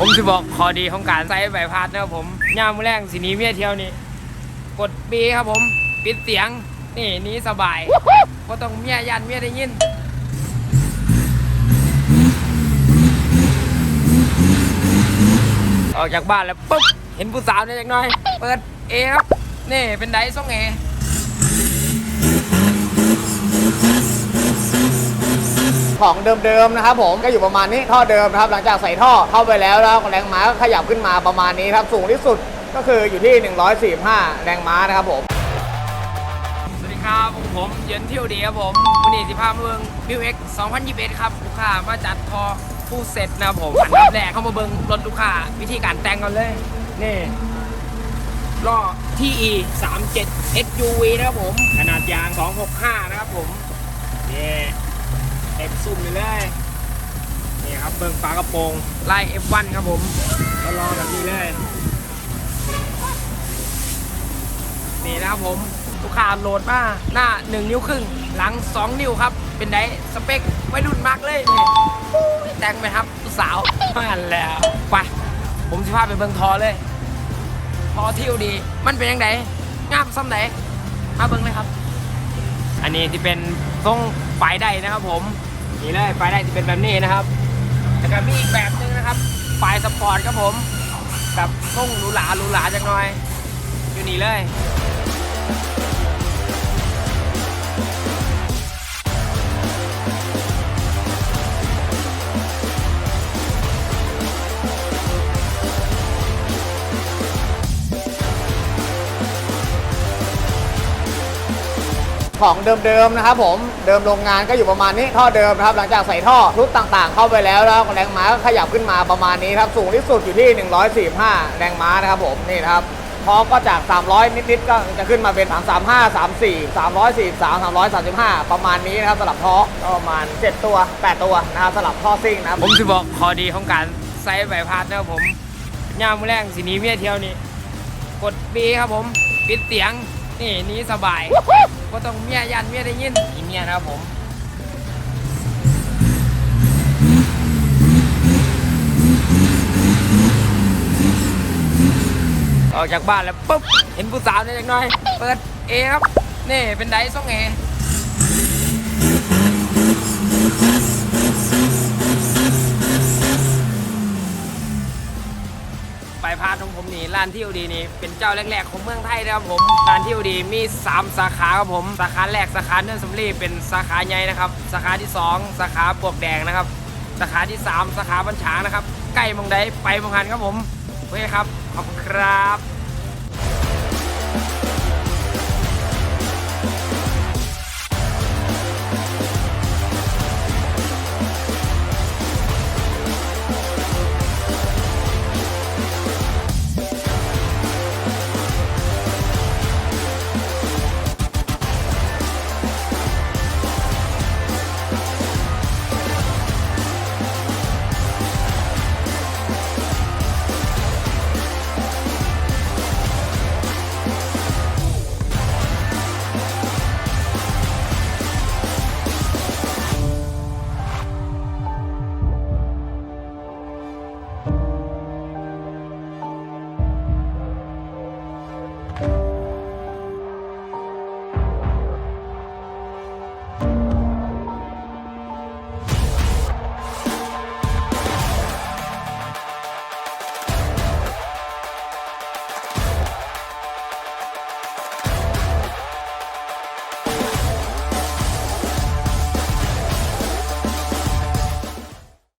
ผมจะบอกข้อดีของการใส่ใบพัดนะครับผมย่ามมื้อแรงสีนี้เมียเที่ยวนี่กดปีครับผม ปิดเสียง นี่นี้สบายก็ต้องเมียยันเมียได้ยิน ออกจากบ้านแล้วปุ๊บ เห็นผู้สาวเนี่ยจักหน่อย เปิดเอครับ นี่เป็นไดส่งเอ ของเดิมๆนะครับผมก็อยู่ประมาณนี้ท่อเดิมนะครับหลังจากใส่ท่อเข้าไปแล้วแล้วแรงม้าก็ขยับขึ้นมาประมาณนี้ครับสูงที่สุดก็คืออยู่ที่ 145 แรงม้านะครับผมสวัสดีครับผมผมเย็นเที่ยวดีครับผมวันนี้สิพาเมืองบิวเอ็ก2021 ครับลูกค้ามาจัดทอฟูลเซ็ตนะครับผมอันดับแรกเข้ามาเบิ้งรถลูกค้าวิธีการแต่งกันเลยนี่ล้อ TE 37 SUV นะครับผม ขนาดยาง 265 นะครับผมนี่ ซุ่มเลยเลยนี่ครับเบิ้งฝากระโปรงไล่ F1 ครับผมก็รอแบบนี้เลย นี่นะครับผมลูกค้าโหลดมาหน้า 1 นิ้วครึ่ง หลัง 2 นิ้วครับ เป็นไดสเปคไว้รุ่นมากเลยนี่แต่งไหมครับลูกสาวมาแล้วไปผมจะพาไปเบิ่งทอเลย ทอเที่ยวดี มันเป็นยังไงงามซ้ำไหนมาเบิ่งเลยครับ อันนี้ที่เป็นทรงไฟได้นะครับผม นี่เลยไฟได้ที่เป็นแบบนี้นะครับแล้วก็มีอีกแบบหนึงนะครับไฟสปอร์ตครับผมแบบทรงหรูหราหรูหราจังหน่อย อยู่นี่เลย ของเดิมๆนะครับผมเดิมโรงงานก็อยู่ประมาณนี้ท่อเดิมนะครับหลังจากใส่ท่อทุกต่างๆ เข้าไปแล้วแล้วแรงม้าก็ขยับขึ้นมาประมาณนี้ครับสูงที่สุดอยู่ที่ 145 แรงม้านะครับผมนี่นะครับพอก็จาก 300 นิดๆ ก็จะขึ้นมาเป็น 335 34 343 335 ประมาณนี้นะครับสำหรับท่อประมาณ 7 ตัว 8 ตัวนะครับสำหรับท่อซิ่งนะผมจะบอกข้อดีของการใส่ใบพัดนะครับผมยามมื้อแรงสีนี้เมียเที่ยวนี่กดปีครับผม ปิดเสียง นี่นี้สบายก็ต้องเมียยันเมียได้ยินอีเมียนะครับผมออกจากบ้านแล้วปุ๊บเห็นผู้สาวเนี่ยจักหน่อย เปิดเอครับ นี่เป็นไดส่องเอ ไปพาร์ทของผมนี่ร้านที่ดีนี่เป็นเจ้าแรกๆของเมืองไทยนะครับผมร้านที่ดีมี 3 สาขาครับผมสาขาแรกสาขาเนื่อสำลีเป็นสาขาใหญ่นะครับสาขาที่ 2 สาขาปวกแดงนะครับสาขาที่ 3 สาขาบัญชางนะครับใกล้มองใดไปมองหันครับผมโอเคครับขอบคุณครับ